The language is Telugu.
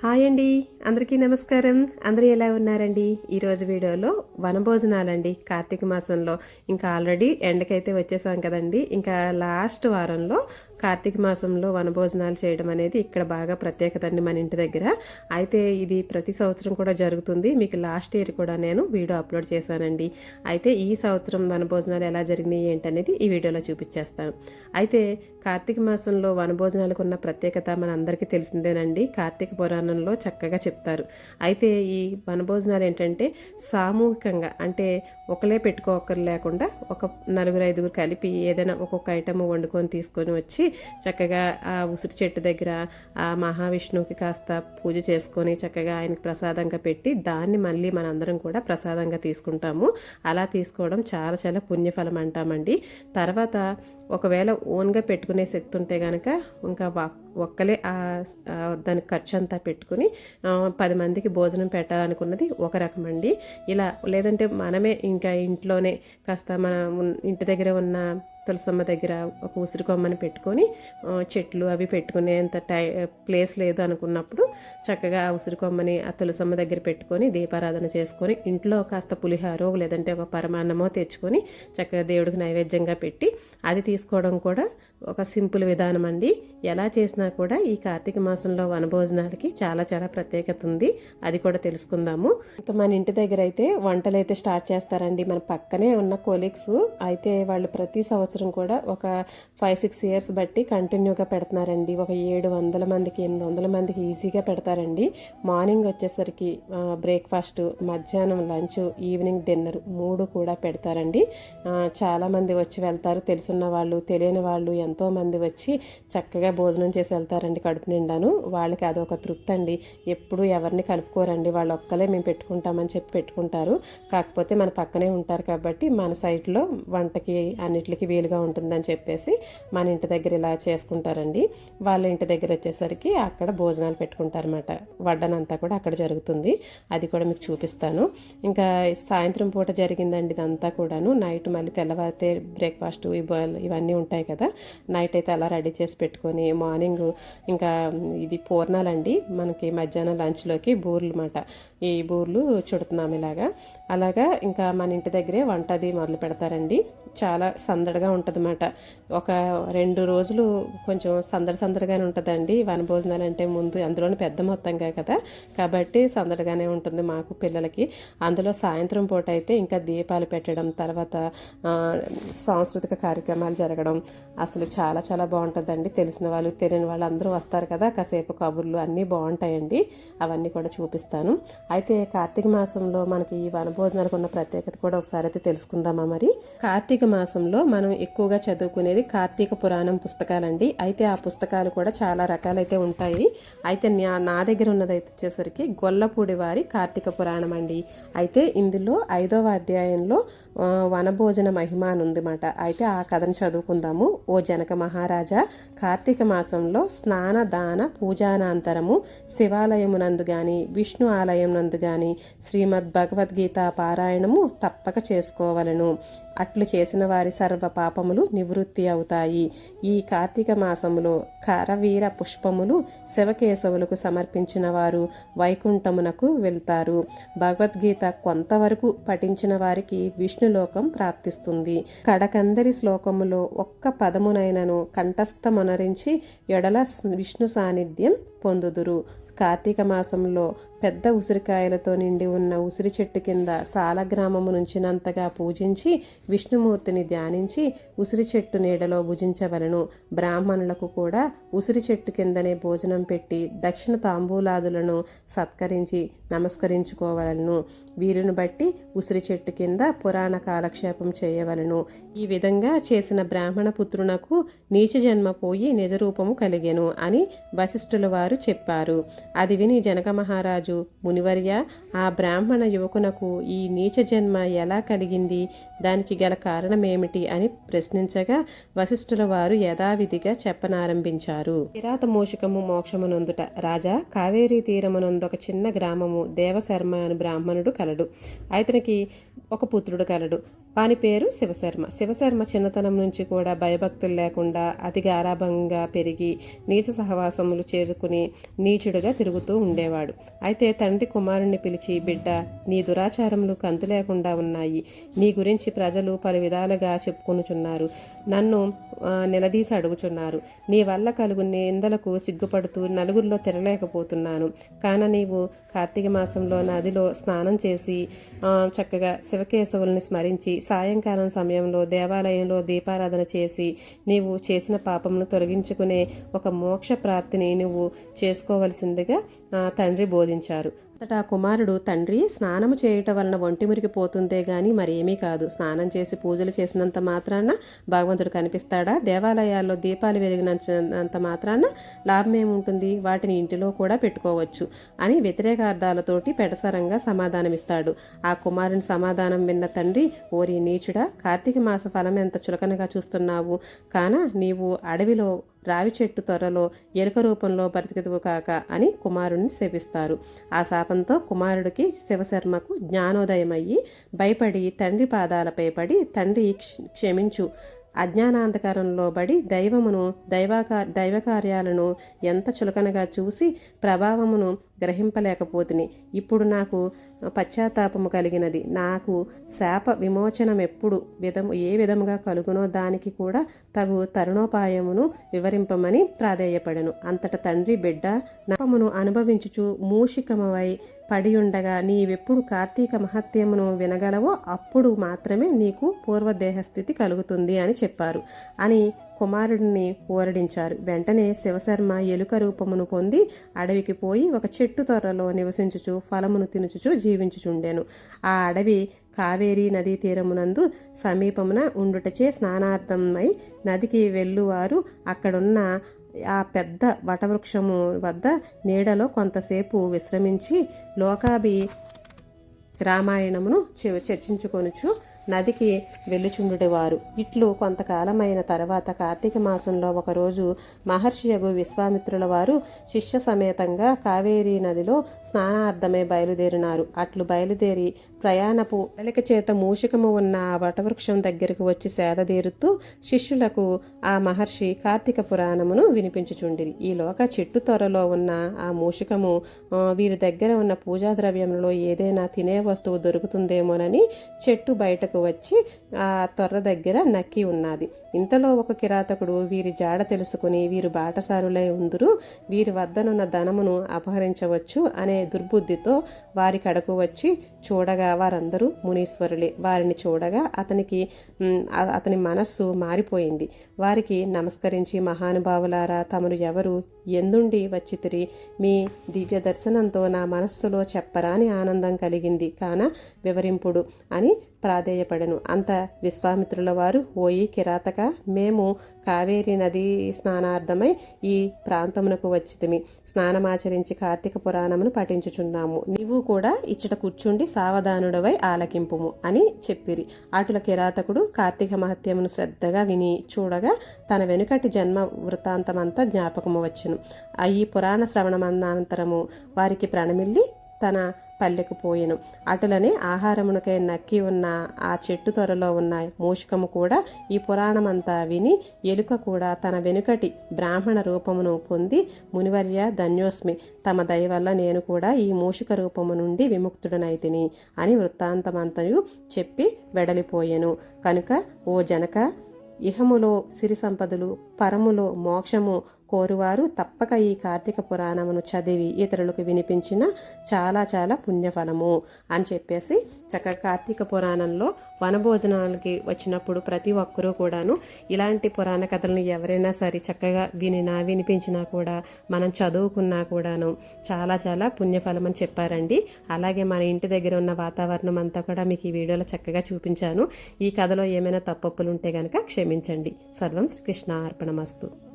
హాయ్ అండి. అందరికీ నమస్కారం. అందరూ ఎలా ఉన్నారండి? ఈరోజు వీడియోలో వనభోజనాలండి. కార్తీక మాసంలో. ఇంకా ఆల్రెడీ ఎండకైతే వచ్చేసాం కదండి. ఇంకా లాస్ట్ వారంలో కార్తీక మాసంలో వనభోజనాలు చేయడం అనేది ఇక్కడ బాగా ప్రత్యేకత అండి మన ఇంటి దగ్గర. అయితే ఇది ప్రతి సంవత్సరం కూడా జరుగుతుంది. మీకు లాస్ట్ ఇయర్ కూడా నేను వీడియో అప్లోడ్ చేశానండి. అయితే ఈ సంవత్సరం వనభోజనాలు ఎలా జరిగినాయి ఏంటనేది ఈ వీడియోలో చూపించేస్తాను. అయితే కార్తీక మాసంలో వనభోజనాలకు ఉన్న ప్రత్యేకత మన అందరికీ తెలిసిందేనండి. కార్తీక పురాణంలో చక్కగా చెప్తారు. అయితే ఈ వనభోజనాలు ఏంటంటే సామూహికంగా అంటే ఒకలే పెట్టుకోకరు లేకుండా ఒక నలుగురు ఐదుగురు కలిపి ఏదైనా ఒక్కొక్క ఐటమ్ వండుకొని తీసుకొని వచ్చి చక్కగా ఆ ఉసిరి చెట్టు దగ్గర ఆ మహావిష్ణువుకి కాస్త పూజ చేసుకొని చక్కగా ఆయనకి ప్రసాదంగా పెట్టి దాన్ని మళ్ళీ మనందరం కూడా ప్రసాదంగా తీసుకుంటాము. అలా తీసుకోవడం చాలా చాలా పుణ్యఫలం అంటామండి. తర్వాత ఒకవేళ ఓన్గా పెట్టుకునే శక్తి ఉంటే కనుక ఇంకా ఒక్కలే దాని ఖర్చు అంతా పెట్టుకుని పది మందికి భోజనం పెట్టాలనుకున్నది ఒక రకం అండి. ఇలా లేదంటే మనమే ఇంకా ఇంట్లోనే కాస్త మన ఇంటి దగ్గర ఉన్న తులసమ్మ దగ్గర ఒక ఉసిరి కొమ్మని పెట్టుకొని చెట్లు అవి పెట్టుకునేంత టై ప్లేస్ లేదు అనుకున్నప్పుడు చక్కగా ఆ ఉసిరి కొమ్మని ఆ తులసమ్మ దగ్గర పెట్టుకొని దీపారాధన చేసుకొని ఇంట్లో కాస్త పులిహారో లేదంటే ఒక పరమాన్నమో తెచ్చుకొని చక్కగా దేవుడికి నైవేద్యంగా పెట్టి అది తీసుకోవడం కూడా ఒక సింపుల్ విధానం అండి. ఎలా చేసినా కూడా ఈ కార్తీక మాసంలో వనభోజనాలకి చాలా చాలా ప్రత్యేకత ఉంది. అది కూడా తెలుసుకుందాము. ఇంకా మన ఇంటి దగ్గర అయితే వంటలు అయితే స్టార్ట్ చేస్తారండి. మన పక్కనే ఉన్న కొలీగ్స్ అయితే వాళ్ళు ప్రతి సంవత్సరం కూడా ఒక ఫైవ్ సిక్స్ ఇయర్స్ బట్టి కంటిన్యూగా పెడుతున్నారండి. ఒక ఏడు వందల మందికి ఎనిమిది వందల మందికి ఈజీగా పెడతారండి. మార్నింగ్ వచ్చేసరికి బ్రేక్ఫాస్ట్ మధ్యాహ్నం లంచ్ ఈవినింగ్ డిన్నర్ మూడు కూడా పెడతారండి. చాలామంది వచ్చి వెళ్తారు. తెలుసున్న వాళ్ళు తెలియని వాళ్ళు ఎంతోమంది వచ్చి చక్కగా భోజనం చేసే వెళ్తారండి కడుపు నిండాను. వాళ్ళకి అదొక తృప్తి అండి ఎప్పుడు ఎవరిని కలుపుకోరండి. వాళ్ళు ఒక్కలే మేము పెట్టుకుంటామని చెప్పి పెట్టుకుంటారు. కాకపోతే మన పక్కనే ఉంటారు కాబట్టి మన సైట్లో వంటకి అన్నిటికి వీలుగా ఉంటుందని చెప్పేసి మన ఇంటి దగ్గర ఇలా చేసుకుంటారండి. వాళ్ళ ఇంటి దగ్గర వచ్చేసరికి అక్కడ భోజనాలు పెట్టుకుంటారన్నమాట. వడ్డనంతా కూడా అక్కడ జరుగుతుంది. అది కూడా మీకు చూపిస్తాను. ఇంకా సాయంత్రం పూట జరిగిందండి ఇదంతా కూడాను. నైట్ మళ్ళీ తెల్లవారితే బ్రేక్ఫాస్ట్ ఇవన్నీ ఉంటాయి కదా. నైట్ అయితే అలా రెడీ చేసి పెట్టుకొని మార్నింగ్ ఇంకా ఇది పూర్ణాలండి. మనకి మధ్యాహ్నం లంచ్లోకి బూర్లు అన్నమాట ఈ బూర్లు చుడుతున్నాం ఇలాగా. అలాగా ఇంకా మన ఇంటి దగ్గరే వంట అది మొదలు పెడతారండి. చాలా సందడిగా ఉంటుంది ఒక రెండు రోజులు కొంచెం సందడి సందడిగానే ఉంటుందండి. వనభోజనాలు అంటే ముందు అందులోనే పెద్ద మొత్తంగా కదా. కాబట్టి సందడిగానే ఉంటుంది మాకు పిల్లలకి. అందులో సాయంత్రం పూట అయితే ఇంకా దీపాలు పెట్టడం తర్వాత సాంస్కృతిక కార్యక్రమాలు జరగడం అసలు చాలా చాలా బాగుంటుందండి. తెలిసిన వాళ్ళు తెలియని వాళ్ళందరూ వస్తారు కదా కాసేపు కబుర్లు అన్నీ బాగుంటాయండి. అవన్నీ కూడా చూపిస్తాను. అయితే కార్తీక మాసంలో మనకి ఈ వనభోజనాలకు ఉన్న ప్రత్యేకత కూడా ఒకసారి అయితే తెలుసుకుందామా మరి? కార్తీక మాసంలో మనం ఎక్కువగా చదువుకునేది కార్తీక పురాణం పుస్తకాలండి. అయితే ఆ పుస్తకాలు కూడా చాలా రకాలైతే ఉంటాయి. అయితే నా- నా దగ్గర ఉన్నది అయితే వచ్చేసరికి గొల్లపూడి వారి కార్తీక పురాణం అండి. అయితే ఇందులో ఐదవ అధ్యాయంలో వనభోజన మహిమ అని ఉందన్నమాట. అయితే ఆ కథను చదువుకుందాము. ఓ జనక మహారాజా కార్తీక మాసంలో స్నాన దాన పూజానాంతరము శివాలయమునందు గాని విష్ణు ఆలయం నందు గాని శ్రీమద్ భగవద్గీత పారాయణము తప్పక చేసుకోవలను. అట్లు చేసిన వారి సర్వ పాపములు నివృత్తి అవుతాయి. ఈ కార్తీక మాసములో కరవీర పుష్పములు శివకేశవులకు సమర్పించిన వారు వైకుంఠమునకు వెళ్తారు. భగవద్గీత కొంతవరకు పఠించిన వారికి విష్ణులోకం ప్రాప్తిస్తుంది. కడకందరి శ్లోకములో ఒక్క పదమునైనను కంఠస్థమనరించి ఎడల విష్ణు సాన్నిధ్యం పొందుదురు. కార్తీక మాసంలో పెద్ద ఉసిరికాయలతో నిండి ఉన్న ఉసిరి చెట్టు కింద సాలగ్రామము నుంచినంతగా పూజించి విష్ణుమూర్తిని ధ్యానించి ఉసిరి చెట్టు నీడలో భుజించవలను. బ్రాహ్మణులకు కూడా ఉసిరి చెట్టు కిందనే భోజనం పెట్టి దక్షిణ తాంబూలాదులను సత్కరించి నమస్కరించుకోవలను. వీరును బట్టి ఉసిరి చెట్టు కింద పురాణ కాలక్షేపం చేయవలను. ఈ విధంగా చేసిన బ్రాహ్మణ పుత్రునకు నీచ జన్మ పోయి నిజరూపము కలిగెను అని వశిష్ఠుల వారు చెప్పారు. అది విని జనక మహారాజు మునివర్య ఆ బ్రాహ్మణ యువకునకు ఈ నీచ జన్మ ఎలా కలిగింది? దానికి గల కారణమేమిటి అని ప్రశ్నించగా వశిష్ఠుల వారు యథావిధిగా చెప్పనారంభించారు. కిరాత మూషికము మోక్షమునందుట రాజా కావేరీ తీరమునందొక చిన్న గ్రామము దేవశర్మ అని బ్రాహ్మణుడు కలడు. అతనికి ఒక పుత్రుడు కలడు. వాని పేరు శివశర్మ. శివశర్మ చిన్నతనం నుంచి కూడా భయభక్తులు లేకుండా అతి గారాభంగా పెరిగి నీచ సహవాసములు చేరుకుని నీచుడుగా తిరుగుతూ ఉండేవాడు. అయితే తండ్రి కుమారుణ్ణి పిలిచి బిడ్డ నీ దురాచారములు కంతు లేకుండా ఉన్నాయి. నీ గురించి ప్రజలు పలు విధాలుగా చెప్పుకొనుచున్నారు. నన్ను నిలదీసి అడుగుచున్నారు. నీ వల్ల కలుగు నిందలకు సిగ్గుపడుతూ నలుగురిలో తిరగలేకపోతున్నాను కాన నీవు కార్తీక మాసంలో నదిలో స్నానం చేసి చక్కగా శివకేశవుల్ని స్మరించి సాయంకాలం సమయంలో దేవాలయంలో దీపారాధన చేసి నీవు చేసిన పాపమును తొలగించుకునే ఒక మోక్ష ప్రాప్తిని నువ్వు చేసుకోవలసిందిగా తండ్రి బోధించారు. అంతటా కుమారుడు తండ్రి స్నానము చేయటం వలన ఒంటి మురికి పోతుందే గాని మరేమీ కాదు. స్నానం చేసి పూజలు చేసినంత మాత్రాన భగవంతుడు కనిపిస్తాడా? దేవాలయాల్లో దీపాలు వెలిగినంత మాత్రాన లాభం ఏముంటుంది వాటిని ఇంటిలో కూడా పెట్టుకోవచ్చు అని వ్యతిరేక అర్థాలతోటి పెడసరంగా సమాధానమిస్తాడు. ఆ కుమారుని సమాధానం విన్న తండ్రి ఓరి నీచుడా కార్తీక మాస ఫలం ఎంత చులకనగా చూస్తున్నావు. కాన నీవు అడవిలో రావి చెట్టు త్వరలో ఎలుక రూపంలో బ్రతికదువు కాక అని కుమారుణ్ణి శపిస్తారు. ఆ శాపంతో కుమారుడికి శివశర్మకు జ్ఞానోదయమయ్యి భయపడి తండ్రి పాదాలపై పడి తండ్రి క్ష- క్షమించు. అజ్ఞానాంధకారంలో పడి దైవమును దైవకా దైవకార్యాలను ఎంత చులకనగా చూసి ప్రభావమును గ్రహింపలేకపోతుని. ఇప్పుడు నాకు పశ్చాత్తాపము కలిగినది. నాకు శాప విమోచనం ఎప్పుడు విధము ఏ విధముగా కలుగునో దానికి కూడా తగు తరుణోపాయమును వివరింపమని ప్రాధేయపడెను. అంతట తండ్రి బిడ్డ నాపమును అనుభవించుచు మూషికమవై పడియుండగా నీవెప్పుడు కార్తీక మహత్యమును వినగలవో అప్పుడు మాత్రమే నీకు పూర్వదేహస్థితి కలుగుతుంది అని చెప్పారు. అని కుమారుడిని ఊరడించారు. వెంటనే శివశర్మ ఎలుక రూపమును పొంది అడవికి పోయి ఒక చెట్టు త్వరలో నివసించుచు ఫలమును తినుచుచు జీవించుచుండెను. ఆ అడవి కావేరీ నదీ తీరమునందు సమీపమున ఉండుటచే స్నానార్థమై నదికి వెళ్ళువారు. అక్కడున్న ఆ పెద్ద వటవృక్షము వద్ద నీడలో కొంతసేపు విశ్రమించి లోకాభి రామాయణమును చె- చర్చించుకొనుచు నదికి వెళ్ళుచుండువారు ఇట్లు కొంతకాలమైన తర్వాత కార్తీక మాసంలో ఒకరోజు మహర్షియగు విశ్వామిత్రుల వారు శిష్య సమేతంగా కావేరీ నదిలో స్నానార్థమై బయలుదేరినారు. అట్లు బయలుదేరి ప్రయాణపు వెలిక చేత మూషికము ఉన్న ఆ వటవృక్షం దగ్గరకు వచ్చి సేదదీరుతూ శిష్యులకు ఆ మహర్షి కార్తీక పురాణమును వినిపించుచుండిరి. ఈలోక చెట్టు త్వరలో ఉన్న ఆ మూషికము వీరి దగ్గర ఉన్న పూజా ద్రవ్యంలో ఏదైనా తినే వస్తువు దొరుకుతుందేమోనని చెట్టు బయటకు వచ్చి ఆ తొర్ర దగ్గర నక్కి ఉన్నది. ఇంతలో ఒక కిరాతకుడు వీరి జాడ తెలుసుకుని వీరు బాటసారులై ఉందరు. వీరి వద్దనున్న ధనమును అపహరించవచ్చు అనే దుర్బుద్ధితో వారి కడకు వచ్చి చూడగా వారందరూ మునీశ్వరులే. వారిని చూడగా అతనికి అతని మనస్సు మారిపోయింది. వారికి నమస్కరించి మహానుభావులారా తమరు ఎవరు? ఎందుండి వచ్చితిరి? మీ దివ్య దర్శనంతో నా మనస్సులో చెప్పరాని ఆనందం కలిగింది. కాన వివరింపుడు అని ప్రాధేయపడను. అంత విశ్వామిత్రుల వారు ఓయి కిరాతక మేము కావేరి నదీ స్నానార్థమై ఈ ప్రాంతమునకు వచ్చితిమి. స్నానమాచరించి కార్తీక పురాణమును పఠించుచున్నాము. నీవు కూడా ఇచ్చట కూర్చుండి సావధానుడవై ఆలకింపుము అని చెప్పిరి. అటుల కిరాతకుడు కార్తీక మహత్యమును శ్రద్ధగా విని చూడగా తన వెనుకటి జన్మ వృత్తాంతమంతా జ్ఞాపకము వచ్చును. ఆ పురాణ పురాణ శ్రవణమనంతరము వారికి ప్రణమిల్లి తన పల్లెకు పోయెను. అటులనే ఆహారమునకై నక్కి ఉన్న ఆ చెట్టు త్వరలో ఉన్న మూషికము కూడా ఈ పురాణమంతా విని ఎలుక కూడా తన వెనుకటి బ్రాహ్మణ రూపమును పొంది మునివర్య ధన్యోస్మి తమ దయ వల్ల నేను కూడా ఈ మూషిక రూపము నుండి విముక్తుడనైతిని అని వృత్తాంతమంతయు చెప్పి వెడలిపోయెను. కనుక ఓ జనక ఇహములో సిరి సంపదలు పరములో మోక్షము కోరువారు తప్పక ఈ కార్తీక పురాణమును చదివి ఇతరులకు వినిపించిన చాలా చాలా పుణ్యఫలము అని చెప్పేసి చక్కగా కార్తీక పురాణంలో వనభోజనాలకి వచ్చినప్పుడు ప్రతి ఒక్కరూ కూడాను ఇలాంటి పురాణ కథలను ఎవరైనా సరే చక్కగా వినినా వినిపించినా కూడా మనం చదువుకున్నా కూడాను చాలా చాలా పుణ్యఫలం అని చెప్పారండి. అలాగే మన ఇంటి దగ్గర ఉన్న వాతావరణం అంతా కూడా మీకు ఈ వీడియోలో చక్కగా చూపించాను. ఈ కథలో ఏమైనా తప్పప్పులు ఉంటే కనుక క్షమించండి. సర్వం శ్రీకృష్ణ అర్పణమస్తు